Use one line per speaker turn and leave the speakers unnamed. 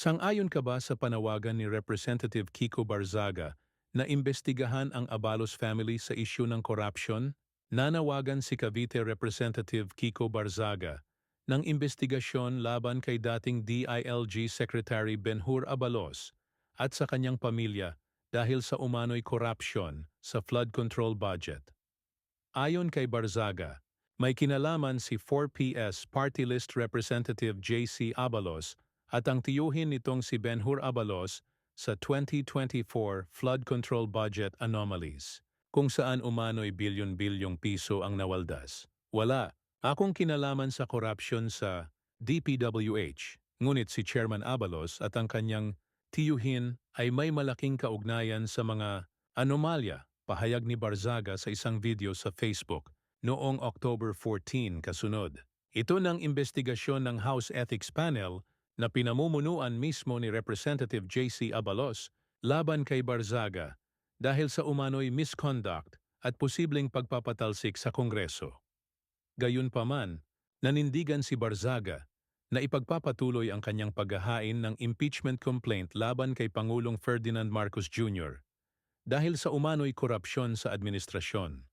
Sang-ayon ka ba sa panawagan ni Representative Kiko Barzaga na imbestigahan ang Abalos family sa isyu ng corruption? Nanawagan si Cavite Representative Kiko Barzaga ng investigasyon laban kay dating DILG Secretary Benhur Abalos at sa kanyang pamilya dahil sa umano'y corruption sa flood control budget. Ayon kay Barzaga, may kinalaman si 4PS Party List Representative JC Abalos at ang tiyuhin nitong si Benhur Abalos sa 2024 flood control budget anomalies, kung saan umano'y bilyon-bilyong piso ang nawaldas. Wala, akong kinalaman sa korupsyon sa DPWH, ngunit si Chairman Abalos at ang kanyang tiyuhin ay may malaking kaugnayan sa mga anomalya, pahayag ni Barzaga sa isang video sa Facebook noong October 14 kasunod. Ito ng investigasyon ng House Ethics Panel na pinamumunuan mismo ni Representative J.C. Abalos laban kay Barzaga dahil sa umano'y misconduct at posibleng pagpapatalsik sa Kongreso. Gayunpaman, nanindigan si Barzaga na ipagpapatuloy ang kanyang paghahain ng impeachment complaint laban kay Pangulong Ferdinand Marcos Jr. dahil sa umano'y korupsyon sa administrasyon.